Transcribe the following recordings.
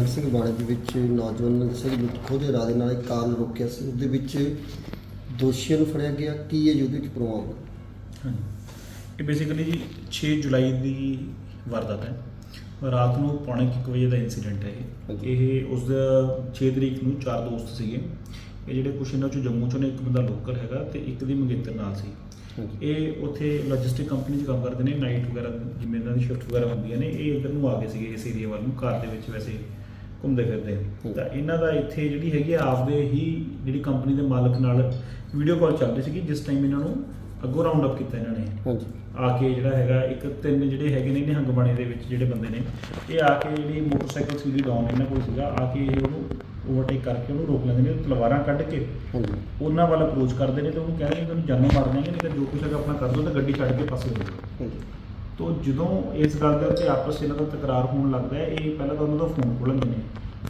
ਨੌਜਵਾਨ ਨੇ ਦੱਸਿਆ ਕਿ ਲੁੱਟ ਖੋਹ ਦੇ ਇਰਾਦੇ ਨਾਲ ਇੱਕ ਕਾਰ ਨੂੰ ਰੋਕਿਆ ਸੀ। ਉਹਦੇ ਵਿੱਚ ਦੋਸ਼ੀਆਂ ਨੂੰ ਫੜਿਆ ਗਿਆ। ਕੀ ਹੈ ਉਹਦੇ ਵਿੱਚ ਪ੍ਰਭਾਵ ਹਾਂਜੀ। ਇਹ ਬੇਸਿਕਲੀ ਜੀ 6 ਜੁਲਾਈ ਦੀ ਵਾਰਦਾਤ ਹੈ। ਰਾਤ ਨੂੰ ਪੌਣੇ ਕੁ ਇੱਕ ਵਜੇ ਦਾ ਇਨਸੀਡੈਂਟ ਹੈ ਇਹ। ਉਸ ਦਾ 6 ਤਰੀਕ ਨੂੰ ਚਾਰ ਦੋਸਤ ਸੀਗੇ। ਇਹ ਜਿਹੜੇ ਕੁਛ ਇਹਨਾਂ ਚੋਂ ਜੰਮੂ ਚੋਂ ਨੇ ਇੱਕ ਬੰਦਾ ਲੋਕਲ ਹੈਗਾ ਤੇ ਇੱਕ ਦੀ ਮੰਗੇਤਰ ਨਾਲ ਸੀ। ਇਹ ਉੱਥੇ ਲੌਜਿਸਟਿਕ ਕੰਪਨੀ 'ਚ ਕੰਮ ਕਰਦੇ ਨੇ। ਨਾਈਟ ਵਗੈਰਾ ਜਿਵੇਂ ਇਹਨਾਂ ਦੀ ਸ਼ਿਫਟ ਵਗੈਰਾ ਹੁੰਦੀਆਂ ਨੇ ਇਹ ਇੱਧਰ ਨੂੰ ਆ ਗਏ ਸੀਗੇ ਇਸ ਏਰੀਆ ਵੱਲ ਨੂੰ। ਕਾਰ ਦੇ ਵਿੱਚ ਵੈਸੇ ਘੁੰਮਦੇ ਫਿਰਦੇ ਹਮ। ਤਾਂ ਇਹਨਾਂ ਦਾ ਇੱਥੇ ਜਿਹੜੀ ਹੈਗੀ ਆ ਆਪਦੇ ਹੀ ਜਿਹੜੀ ਕੰਪਨੀ ਦੇ ਮਾਲਕ ਨਾਲ ਵੀਡੀਓ ਕਾਲ ਚੱਲ ਰਹੀ ਸੀਗੀ ਜਿਸ ਟਾਈਮ ਇਹਨਾਂ ਨੂੰ ਅੱਗੋਂ ਰਾਉਂਡ ਅਪ ਕੀਤਾ ਇਹਨਾਂ ਨੇ। ਹਾਂਜੀ। ਆ ਕੇ ਜਿਹੜਾ ਹੈਗਾ ਇੱਕ ਤਿੰਨ ਜਿਹੜੇ ਹੈਗੇ ਨੇ ਨਿਹੰਗ ਬਾਣੇ ਦੇ ਵਿੱਚ ਜਿਹੜੇ ਬੰਦੇ ਨੇ ਇਹ ਆ ਕੇ ਜਿਹੜੀ ਮੋਟਰਸਾਈਕਲ ਸੀਗੀ ਡਾਊਨ ਇਹਨਾਂ ਕੋਲ ਸੀਗਾ ਆ ਕੇ ਇਹ ਉਹਨੂੰ ਓਵਰਟੇਕ ਕਰਕੇ ਉਹਨੂੰ ਰੋਕ ਲੈਂਦੇ ਨੇ ਤਲਵਾਰਾਂ ਕੱਢ ਕੇ ਹਾਂਜੀ। ਉਹਨਾਂ ਵੱਲ ਅਪਰੋਚ ਕਰਦੇ ਨੇ ਤੇ ਉਹਨੂੰ ਕਹਿੰਦੇ ਨੇ ਤੁਹਾਨੂੰ ਜਾਨੋਂ ਮਾਰ ਦੇਣਗੇ ਨਹੀਂ ਤਾਂ ਜੋ ਕੁਛ ਹੈਗਾ ਆਪਣਾ ਕਰ ਦਿਓ ਤੇ ਗੱਡੀ ਛੱਡ ਕੇ ਪਾਸੇ ਹੋ ਜਾਓ। ਹਾਂਜੀ। ਤੋ ਜਦੋਂ ਇਸ ਗੱਲ ਦੇ ਉੱਤੇ ਆਪਸ ਇਹਨਾਂ ਦਾ ਤਕਰਾਰ ਹੋਣ ਲੱਗਦਾ ਹੈ ਇਹ ਪਹਿਲਾਂ ਤਾਂ ਉਹਨਾਂ ਦਾ ਫੋਨ ਖੋਲ੍ਹਦੇ ਨੇ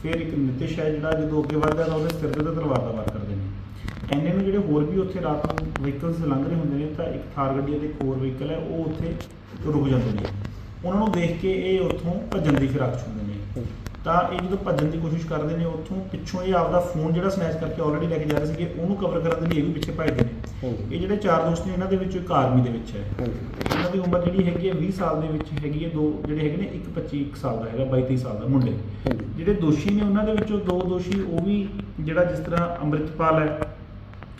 ਫਿਰ ਇੱਕ ਨਿਤਿਸ਼ ਹੈ ਜਿਹੜਾ ਜਦੋਂ ਅੱਗੇ ਵੱਧਦਾ ਤਾਂ ਉਹਦੇ ਸਿਰ ਤੇ ਤਲਵਾਰ ਦਾ ਵਾਰ ਕਰਦੇ ਨੇ। ਐਨੇ ਨੂੰ ਜਿਹੜੇ ਹੋਰ ਵੀ ਉੱਥੇ ਰਾਤ ਨੂੰ ਵਹੀਕਲਸ ਲੰਘ ਰਹੇ ਹੁੰਦੇ ਨੇ, ਤਾਂ ਇੱਕ ਥਾਰ ਗੱਡੀ ਅਤੇ ਇੱਕ ਹੋਰ ਵਹੀਕਲ ਹੈ, ਉਹ ਉੱਥੇ ਰੁਕ ਜਾਂਦੇ ਨੇ। ਉਹਨਾਂ ਨੂੰ ਦੇਖ ਕੇ ਇਹ ਉੱਥੋਂ ਭੱਜਣ ਦੀ ਫਿਰਾਕ 'ਚ ਹੁੰਦੇ ਨੇ ਤਾਂ ਇਹ ਜਦੋਂ ਭੱਜਣ ਦੀ ਕੋਸ਼ਿਸ਼ ਕਰਦੇ ਨੇ ਉੱਥੋਂ ਪਿੱਛੋਂ ਇਹ ਆਪਦਾ ਫੋਨ ਜਿਹੜਾ ਸਨੈਚ ਕਰਕੇ ਆਲਰੇਡੀ ਲੈ ਕੇ ਜਾ ਰਹੇ ਸੀਗੇ ਉਹਨੂੰ ਕਵਰ ਕਰਨ ਦੇ ਲਈ ਇਹ ਵੀ ਪਿੱਛੇ ਭੱਜਦੇ ਨੇ। ਇਹ ਜਿਹੜੇ ਚਾਰ ਦੋਸਤ ਨੇ ਇਹਨਾਂ ਦੇ ਵਿੱਚੋਂ ਇੱਕ ਆਰਮੀ ਦੇ ਵਿੱਚ ਹੈ। ਇਹਨਾਂ ਦੀ ਉਮਰ ਜਿਹੜੀ ਹੈਗੀ ਹੈ 20 ਸਾਲ ਦੇ ਵਿੱਚ ਹੈਗੀ ਹੈ ਦੋ ਜਿਹੜੇ ਹੈਗੇ ਨੇ ਇੱਕ 25 ਇੱਕ ਸਾਲ ਦਾ ਹੈਗਾ 22 23 ਸਾਲ ਦਾ ਮੁੰਡੇ। ਜਿਹੜੇ ਦੋਸ਼ੀ ਨੇ ਉਹਨਾਂ ਦੇ ਵਿੱਚੋਂ ਦੋ ਦੋਸ਼ੀ ਉਹ ਵੀ ਜਿਹੜਾ ਜਿਸ ਤਰ੍ਹਾਂ ਅੰਮ੍ਰਿਤਪਾਲ ਹੈ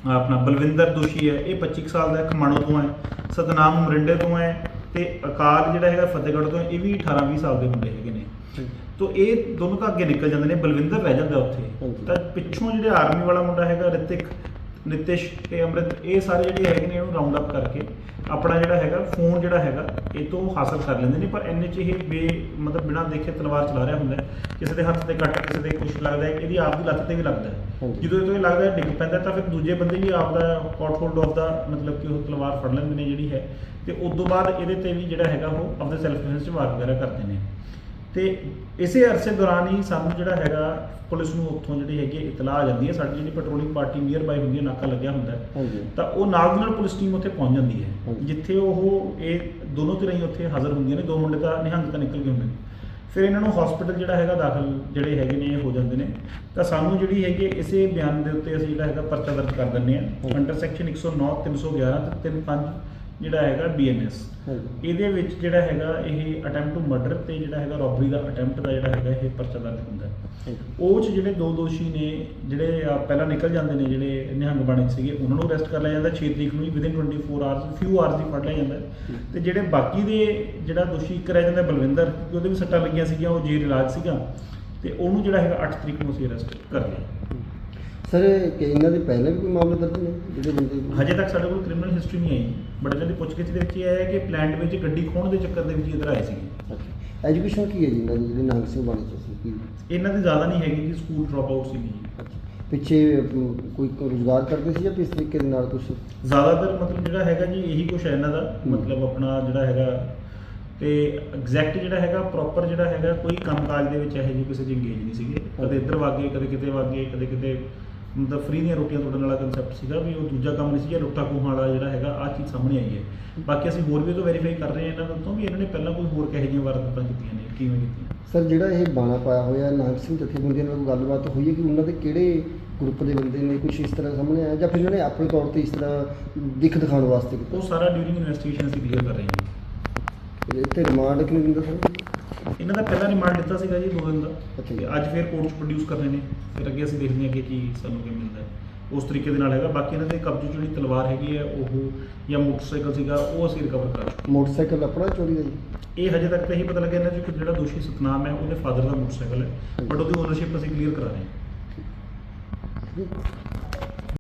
ਆਪਣਾ ਬਲਵਿੰਦਰ ਦੋਸ਼ੀ ਹੈ ਇਹ 25 ਕੁ ਸਾਲ ਦਾ ਖਮਾਣੋ ਤੋਂ ਹੈ ਸਤਨਾਮ ਮਰਿੰਡੇ ਤੋਂ ਹੈ ਤੇ ਅਕਾਲ ਜਿਹੜਾ ਹੈਗਾ ਫਤਿਹਗੜ੍ਹ ਤੋਂ ਇਹ ਵੀ 18 20 ਸਾਲ ਦੇ ਮੁੰਡੇ ਹੈਗੇ ਨੇ। ਤੋ ਇਹ ਦੋਨੋਂ ਤਾਂ ਅੱਗੇ ਨਿਕਲ ਜਾਂਦੇ ਨੇ ਬਲਵਿੰਦਰ ਰਹਿ ਜਾਂਦਾ ਉੱਥੇ ਹਾਂਜੀ। ਤਾਂ ਪਿੱਛੋਂ ਜਿਹੜੇ ਆਰਮੀ ਵਾਲਾ ਮੁੰਡਾ ਹੈਗਾ ਰਿਤਿਕ ਨਿਤਿਸ਼ ਤੇ ਅੰਮ੍ਰਿਤ ਇਹ ਸਾਰੇ ਜਿਹੜੇ ਹੈਗੇ ਨੇ ਇਹਨੂੰ ਰਾਉਂਡ ਅਪ ਕਰਕੇ ਆਪਣਾ ਜਿਹੜਾ ਹੈਗਾ ਫੋਨ ਜਿਹੜਾ ਹੈਗਾ ਇਹ ਤੋਂ ਹਾਸਲ ਕਰ ਲੈਂਦੇ ਨੇ ਪਰ ਇੰਨੇ ਚ ਇਹ ਬੇ ਮਤਲਬ ਬਿਨਾਂ ਦੇਖੇ ਤਲਵਾਰ ਚਲਾ ਰਿਹਾ ਹੁੰਦਾ ਹੈ। ਕਿਸੇ ਦੇ ਹੱਥ ਤੇ ਕੱਟ ਕਿਸੇ ਦੇ ਕੁਛ ਲੱਗਦਾ ਹੈ ਇਹਦੀ ਆਪ ਦੀ ਲੱਤ ਤੇ ਵੀ ਲੱਗਦਾ ਹੈ ਹਾਂਜੀ। ਜਦੋਂ ਇਹ ਤੋਂ ਇਹ ਲੱਗਦਾ ਹੈ ਡਿੱਗ ਪੈਂਦਾ ਤਾਂ ਫਿਰ ਦੂਜੇ ਬੰਦੇ ਵੀ ਆਪ ਦਾ ਕਾਟ ਹੋਲਡ ਆਫ ਦਾ ਮਤਲਬ ਕਿ ਉਹ ਤਲਵਾਰ ਫੜ ਲੈਂਦੇ ਨੇ ਜਿਹੜੀ ਹੈ ਤੇ ਉਸ ਤੋਂ ਬਾਅਦ ਇਹਦੇ ਤੇ ਵੀ ਜਿਹੜਾ ਹੈਗਾ ਉਹ ਆਪਦੇ ਸੈਲਫ ਡਿਫੈਂਸ ਚ ਵਾਰ ਵਗੈਰਾ ਕਰਦੇ ਨੇ ਤੇ ਇਸੇ ਅਰਸੇ ਦੌਰਾਨ ਹੀ ਸਾਨੂੰ ਜਿਹੜਾ ਹੈਗਾ ਪੁਲਿਸ ਨੂੰ ਉੱਥੋਂ ਜਿਹੜੀ ਹੈਗੀ ਇਤਲਾਹ ਆ ਜਾਂਦੀ ਹੈ। ਸਾਡੀ ਜਿਹੜੀ ਪੈਟਰੋਲਿੰਗ ਪਾਰਟੀ ਨੀਅਰ ਬਾਈ ਹੁੰਦੀ ਹੈ ਨਾਕਾ ਲੱਗਿਆ ਹੁੰਦਾ ਹੈ। ਤਾਂ ਉਹ ਨਾਲ ਦੀ ਨਾਲ ਪੁਲਿਸ ਟੀਮ ਉੱਥੇ ਪਹੁੰਚ ਜਾਂਦੀ ਹੈ। ਜਿੱਥੇ ਉਹ ਇਹ ਦੋਨੋਂ ਧਿਰਾਂ ਹੀ ਉੱਥੇ ਹਾਜ਼ਰ ਹੁੰਦੀਆਂ ਨੇ। ਦੋ ਮੁੰਡੇ ਤਾਂ ਨਿਹੰਗ ਤਾਂ ਨਿਕਲ ਗਏ ਹੁੰਦੇ ਨੇ। ਫਿਰ ਇਹਨਾਂ ਨੂੰ ਹਸਪੀਟਲ ਜਿਹੜਾ ਹੈਗਾ ਦਾਖਲ ਜਿਹੜੇ ਹੈਗੇ ਨੇ ਇਹ ਹੋ ਜਾਂਦੇ ਨੇ। ਤਾਂ ਸਾਨੂੰ ਜਿਹੜੀ ਹੈਗੀ ਇਸੇ ਬਿਆਨ ਦੇ ਉੱਤੇ ਅਸੀਂ ਜਿਹੜਾ ਹੈਗਾ ਪਰਚਾ ਦਰਜ ਕਰ ਦਿੰਦੇ ਹਾਂ। ਹਾਂਜੀ। ਅੰਡਰ ਸੈਕਸ਼ਨ 109 311 ਤੇ 35 ਜਿਹੜਾ ਹੈਗਾ ਬੀਐਨਐਸ ਇਹਦੇ ਵਿੱਚ ਜਿਹੜਾ ਹੈਗਾ ਇਹ ਅਟੈਂਪਟ ਟੂ ਮਰਡਰ ਤੇ ਜਿਹੜਾ ਹੈਗਾ ਰੋਬਰੀ ਦਾ ਅਟੈਂਪਟ ਦਾ ਜਿਹੜਾ ਹੈਗਾ ਇਹ ਪਰਚਾ ਦਰਜ ਹੁੰਦਾ ਉਹ 'ਚ ਜਿਹੜੇ ਦੋ ਦੋਸ਼ੀ ਨੇ ਜਿਹੜੇ ਪਹਿਲਾਂ ਨਿਕਲ ਜਾਂਦੇ ਨੇ ਜਿਹੜੇ ਨਿਹੰਗ ਬਾਣੇ ਸੀਗੇ ਉਹਨਾਂ ਨੂੰ ਅਰੈਸਟ ਕਰ ਲਿਆ ਜਾਂਦਾ 6 ਤਰੀਕ ਨੂੰ ਹੀ ਵਿਦਿਨ 24 ਆਵਰਸ ਫਿਊ ਆਵਰਸ ਹੀ ਫੜ ਲਿਆ ਜਾਂਦਾ। ਤੇ ਜਿਹੜੇ ਬਾਕੀ ਦੇ ਜਿਹੜਾ ਦੋਸ਼ੀ ਇੱਕ ਰਹਿ ਜਾਂਦਾ ਬਲਵਿੰਦਰ ਕਿਉਂਕਿ ਉਹਦੇ ਵੀ ਸੱਟਾਂ ਲੱਗੀਆਂ ਸੀਗੀਆਂ ਉਹ ਜੇਲ੍ਹ ਇਲਾਜ ਸੀਗਾ। ਤੇ ਉਹਨੂੰ ਜਿਹੜਾ ਹੈਗਾ 8 ਤਰੀਕ ਨੂੰ ਅਸੀਂ ਅਰੈਸਟ ਕਰ ਲਿਆ। ਸਰ ਕਿ ਇਹਨਾਂ ਦੇ ਪਹਿਲਾਂ ਵੀ ਕੋਈ ਮਾਮਲੇ ਦਰਜ ਨੇ? ਜਿਹੜੇ ਬੰਦੇ ਹਜੇ ਤੱਕ ਸਾਡੇ ਕੋਲ ਕ੍ਰਿਮੀਨਲ ਹਿਸਟਰੀ ਨਹੀਂ ਆਈ ਬਟ ਇਹਨਾਂ ਦੀ ਪੁੱਛਗਿੱਛ ਦੇ ਵਿੱਚ ਇਹ ਆਇਆ ਕਿ ਪਲਾਂਟ ਵਿੱਚ ਗੱਡੀ ਖੋਹਣ ਦੇ ਚੱਕਰ ਦੇ ਵਿੱਚ ਇੱਧਰ ਆਏ ਅੱਛਾ। ਐਜੂਕੇਸ਼ਨ ਕੀ ਹੈ ਜੀ ਇਹਨਾਂ ਦੀ ਜਿਹੜੀ ਨਾਨਕ ਸਿੰਘ ਬਾਣੀ ਚ ਸੀ? ਕੀ ਇਹਨਾਂ ਦੀ ਜ਼ਿਆਦਾ ਨਹੀਂ ਹੈਗੀ ਕਿ ਸਕੂਲ ਡ੍ਰੌਪ ਆਊਟ ਸੀਗੀ ਅੱਛਾ। ਪਿੱਛੇ ਕੋਈ ਰੋਜ਼ਗਾਰ ਕਰਦੇ ਸੀ ਜਾਂ ਕਿਸ ਤਰੀਕੇ ਦੇ ਨਾਲ ਕੁਝ ਜ਼ਿਆਦਾਤਰ ਮਤਲਬ ਜਿਹੜਾ ਹੈਗਾ ਜੀ ਇਹੀ ਕੁਛ ਹੈ ਇਹਨਾਂ ਦਾ। ਮਤਲਬ ਆਪਣਾ ਜਿਹੜਾ ਹੈਗਾ ਤੇ ਐਗਜ਼ੈਕਟ ਜਿਹੜਾ ਹੈਗਾ ਪ੍ਰੋਪਰ ਜਿਹੜਾ ਹੈਗਾ ਕੋਈ ਕੰਮਕਾਜ ਦੇ ਵਿੱਚ ਇਹੋ ਜਿਹੀ ਕਿਸੇ 'ਚ ਇੰਗੇਜ ਨਹੀਂ ਸੀਗੇ। ਕਦੇ ਇੱਧਰ ਵਾਗੇ ਕਦੇ ਕਿਤੇ ਵਾਗੇ ਕਦੇ ਕਿਤੇ ਮਤਲਬ ਫ੍ਰੀ ਦੀਆਂ ਰੋਟੀਆਂ ਤੋੜਨ ਵਾਲਾ ਕਨਸੈਪਟ ਸੀਗਾ ਵੀ ਉਹ ਦੂਜਾ ਕੰਮ ਨਹੀਂ ਸੀ ਜਾਂ ਲੁੱਟਾ ਖੋਹਾਂ ਵਾਲਾ ਜਿਹੜਾ ਹੈਗਾ ਆਹ ਚੀਜ਼ ਸਾਹਮਣੇ ਆਈ ਹੈ। ਬਾਕੀ ਅਸੀਂ ਹੋਰ ਵੀ ਤੋਂ ਵੈਰੀਫਾਈ ਕਰ ਰਹੇ ਹਾਂ ਇਹਨਾਂ ਤੋਂ ਵੀ ਇਹਨਾਂ ਨੇ ਪਹਿਲਾਂ ਕੋਈ ਹੋਰ ਕਿਹੋ ਜਿਹੀਆਂ ਵਾਰਦਾਤਾਂ ਕੀਤੀਆਂ ਨੇ ਕਿਵੇਂ ਕੀਤੀਆਂ ਸਰ ਜਿਹੜਾ ਇਹ ਬਾਣਾ ਪਾਇਆ ਹੋਇਆ ਨਾਨਕ ਸਿੰਘ ਜਥੇਬੰਦੀਆਂ ਨਾਲ ਕੋਈ ਗੱਲਬਾਤ ਹੋਈ ਹੈ ਕਿ ਉਹਨਾਂ ਦੇ ਕਿਹੜੇ ਗਰੁੱਪ ਦੇ ਬੰਦੇ ਨੇ ਕੁਝ ਇਸ ਤਰ੍ਹਾਂ ਸਾਹਮਣੇ ਆਇਆ ਜਾਂ ਫਿਰ ਇਹਨਾਂ ਨੇ ਆਪਣੇ ਤੌਰ ਤੇ ਇਸ ਤਰ੍ਹਾਂ ਦਿੱਖ ਦਿਖਾਉਣ ਵਾਸਤੇ ਕੀਤਾ? ਉਹ ਸਾਰਾ ਡਿਊਰਿੰਗ ਇਨਵੈਸਟੀਗੇਸ਼ਨ ਅਸੀਂ ਕਲੀਅਰ ਕਰ ਰਹੇ ਹਾਂ। ਤੇ ਰਿਮਾਂਡ ਕਿੰਨੇ ਦਿਨ ਦਾ ਸਰ? ਇਹਨਾਂ ਦਾ ਪਹਿਲਾ ਰਿਮਾਂਡ ਦਿੱਤਾ ਸੀਗਾ ਜੀ 2 ਦਿਨ ਦਾ ਅੱਛਾ ਜੀ। ਤੇ ਅੱਜ ਫਿਰ ਕੋਰਟ 'ਚ ਪ੍ਰੋਡਿਊਸ ਕਰਨੇ ਨੇ। ਫਿਰ ਅੱਗੇ ਅਸੀਂ ਦੇਖਦੇ ਹਾਂ ਕਿ ਕੀ ਸਾਨੂੰ ਕੀ ਮਿਲਦਾ ਹੈ। ਉਸ ਤਰੀਕੇ ਦੇ ਨਾਲ ਹੈਗਾ। ਬਾਕੀ ਇਹਨਾਂ ਦੇ ਕਬਜ਼ੇ 'ਚ ਜਿਹੜੀ ਤਲਵਾਰ ਹੈਗੀ ਹੈ ਉਹ ਜਾਂ ਮੋਟਰਸਾਈਕਲ ਸੀਗਾ ਉਹ ਅਸੀਂ ਰਿਕਵਰ ਕਰ ਚੁੱਕੇ ਮੋਟਰਸਾਈਕਲ ਆਪਣਾ ਚੋਰੀ ਦਾ ਜੀ। ਇਹ ਹਜੇ ਤੱਕ ਤਾਂ ਇਹੀ ਪਤਾ ਲੱਗਿਆ ਇਹਨਾਂ 'ਚ ਕਿ ਜਿਹੜਾ ਦੋਸ਼ੀ ਸਤਨਾਮ ਹੈ ਉਹਦੇ ਫਾਦਰ ਦਾ ਮੋਟਰਸਾਈਕਲ ਹੈ। ਬਟ ਉਹਦੀ ਓਨਰਸ਼ਿਪ ਅਸੀਂ ਕਲੀਅਰ ਕਰਾ ਰਹੇ ਹਾਂ।